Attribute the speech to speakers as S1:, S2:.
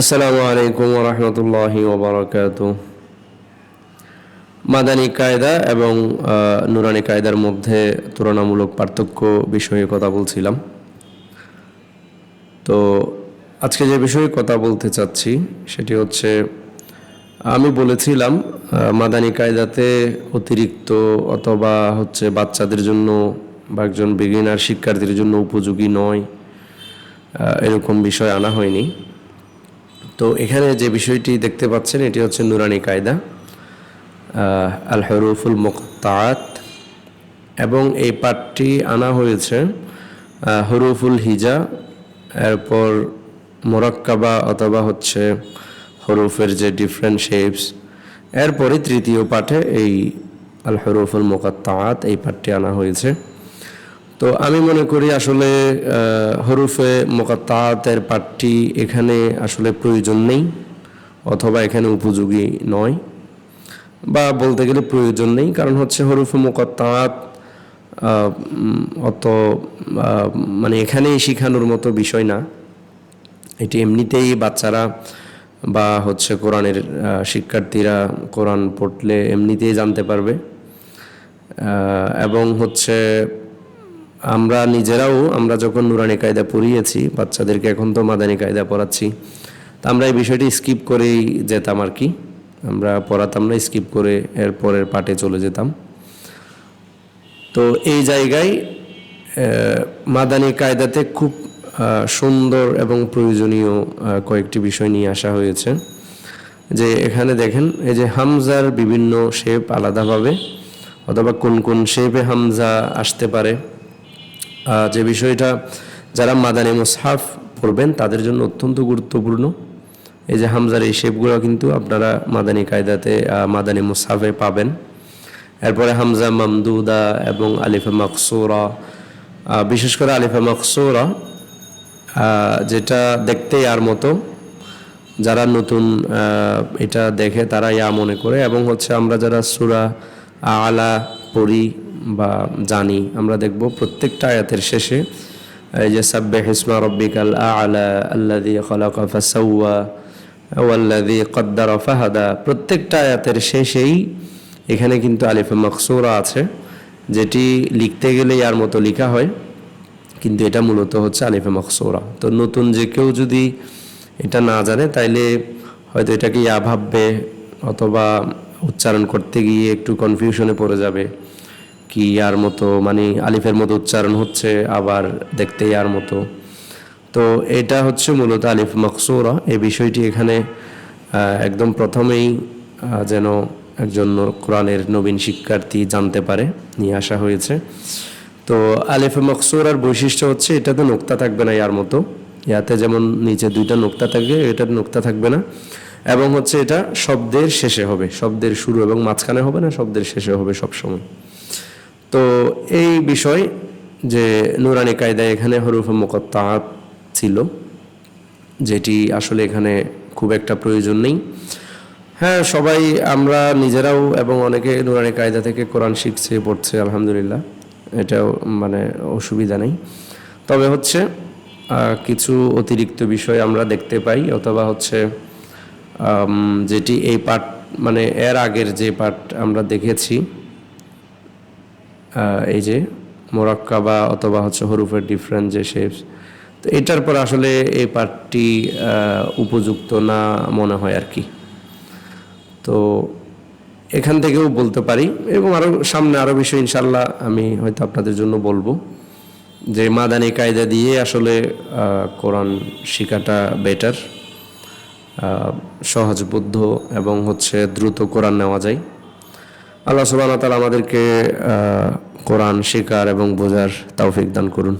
S1: আসসালামু আলাইকুম রহমতুল্লাহি ওবরাকাত মাদানী কায়দা এবং নুরানি কায়দার মধ্যে তুলনামূলক পার্থক্য বিষয়ে কথা বলছিলাম। তো আজকে যে বিষয়ে কথা বলতে চাচ্ছি সেটি হচ্ছে, আমি বলেছিলাম মাদানী কায়দাতে অতিরিক্ত অথবা হচ্ছে বাচ্চাদের জন্য বা একজন বিগিনার শিক্ষার্থীর জন্য উপযোগী নয় এরকম বিষয় আনা হয়নি। তো এখানে যে বিষয়টি দেখতে পাচ্ছেন, এটি হচ্ছে নুরানি কায়দা আল হরুফুল মুক্তাত এবং এই পাঠটি আনা হয়েছে হরুফুল হিজা, এরপর মোরাক্কাবা অথবা হচ্ছে হরুফের যে ডিফারেন্ট শেপস এরপরে তৃতীয় পাঠে এই আল হরুফুল মোকাত্তাত এই পাঠটি আনা হয়েছে। তো আমি মনে করি আসলে হরুফে মোকাত্তাতের পাঠটি এখানে আসলে প্রয়োজন নেই, অথবা এখানে উপযোগী নয়, বা বলতে গেলে প্রয়োজন নেই, কারণ হচ্ছে হরুফে মোকাত্তাত অত মানে এখানেই শেখানোর মতো বিষয় না। এটি এমনিতেই বাচ্চারা বা হচ্ছে কোরআনের শিক্ষার্থীরা কোরআন পড়লে এমনিতেই জানতে পারবে। এবং হচ্ছে আমরা নিজেরাও আমরা যখন নুরানি কায়দা পড়িয়েছি, বাচ্চাদেরকে এখন তো মাদানি কায়দা পড়াচ্ছি, তা আমরা এই বিষয়টি স্কিপ করেই যেতাম আর কি। আমরা পড়াতাম না স্কিপ করে এর পরের পাটে চলে যেতাম। তো এই জায়গায় মাদানি কায়দাতে খুব সুন্দর এবং প্রয়োজনীয় কয়েকটি বিষয় নিয়ে আসা হয়েছে। যে এখানে দেখেন, এই যে হামজার বিভিন্ন শেপ আলাদাভাবে, অথবা কোন কোন শেপে হামজা আসতে পারে। যে বিষয়টা যারা মাদানি মুসহাফ পড়বেন, তাদের জন্য অত্যন্ত গুরুত্বপূর্ণ। এই যে হামজার এই শেপগুলো কিন্তু আপনারা মাদানি কায়দাতে মাদানি মুসহাফে পাবেন। এরপরে হামজা মামদুদা এবং আলিফা মাকসুরা। বিশেষ করে আলিফা মাকসুরা যেটা দেখতে আর মতো। যারা নতুন এটা দেখে তারা ইয়া মনে করে। এবং হচ্ছে আমরা যারা সুরা আলা পড়ি বা জানি, আমরা দেখব প্রত্যেকটা আয়াতের শেষে, এই যে সাব্বে হিসমা রব্বিকাল আলা ওয়াল্লাদি কদ্দার ফাহাদা। প্রত্যেকটা আয়াতের শেষেই এখানে কিন্তু আলিফে মকসুরা আছে, যেটি লিখতে গেলে ইয়ার মতো লেখা হয়, কিন্তু এটা মূলত হচ্ছে আলিফে মকসুরা। তো নতুন যে কেউ যদি এটা না জানে, তাইলে হয়তো এটাকে ইয়া ভাববে, অথবা উচ্চারণ করতে গিয়ে একটু কনফিউশনে পড়ে যাবে। কি ইয়ার মতো মানে আলিফের মতো উচ্চারণ হচ্ছে, আবার দেখতে ইয়ার মতো। তো এটা হচ্ছে মূলত আলিফ মকসুরা। এই বিষয়টি এখানে একদম প্রথমেই যেন একজন কোরআনের নবীন শিক্ষার্থী জানতে পারে, নিয়ে আসা হয়েছে। তো আলিফ মকসুরার বৈশিষ্ট্য হচ্ছে, এটাতে নোক্তা থাকবে না ইয়ার মতো। ইয়াতে যেমন নিচে দুইটা নোক্তা থাকবে এটার নোক্তা থাকবে না। এবং হচ্ছে এটা শব্দের শেষে হবে, শব্দের শুরু এবং মাঝখানে হবে না, শব্দের শেষে হবে সবসময়। তো এই বিষয় যে নুরানি কায়দায় এখানে হরুফ মোকত্তাত ছিল, যেটি আসলে এখানে খুব একটা প্রয়োজন নেই। হ্যাঁ সবাই, আমরা নিজেরাও এবং অনেকে নুরানি কায়দা থেকে কোরআন শিখছে, পড়ছে, আলহামদুলিল্লাহ। এটাও মানে অসুবিধা নেই। তবে হচ্ছে কিছু অতিরিক্ত বিষয় আমরা দেখতে পাই, অথবা হচ্ছে যেটি এই পাঠ মানে এর আগের যে পাঠ আমরা দেখেছি এই যে মোরাক্কাবা অথবা হচ্ছে হরুফের ডিফারেন্ট যে শেপস তো এটার পর আসলে এই পার্টটি উপযুক্ত না মনে হয় আর কি। তো এখান থেকেও বলতে পারি এবং আরও সামনে আরও বিষয় ইনশাল্লাহ আমি হয়তো আপনাদের জন্য বলব যে মাদানি কায়দা দিয়ে আসলে কোরআন শেখাটা বেটার সহজবুদ্ধ এবং হচ্ছে দ্রুত কোরআন নেওয়া যায়। আল্লাহ সুবাহ তালা আমাদেরকে কোরআন শেখার এবং বোঝার তৌফিক দান করুন।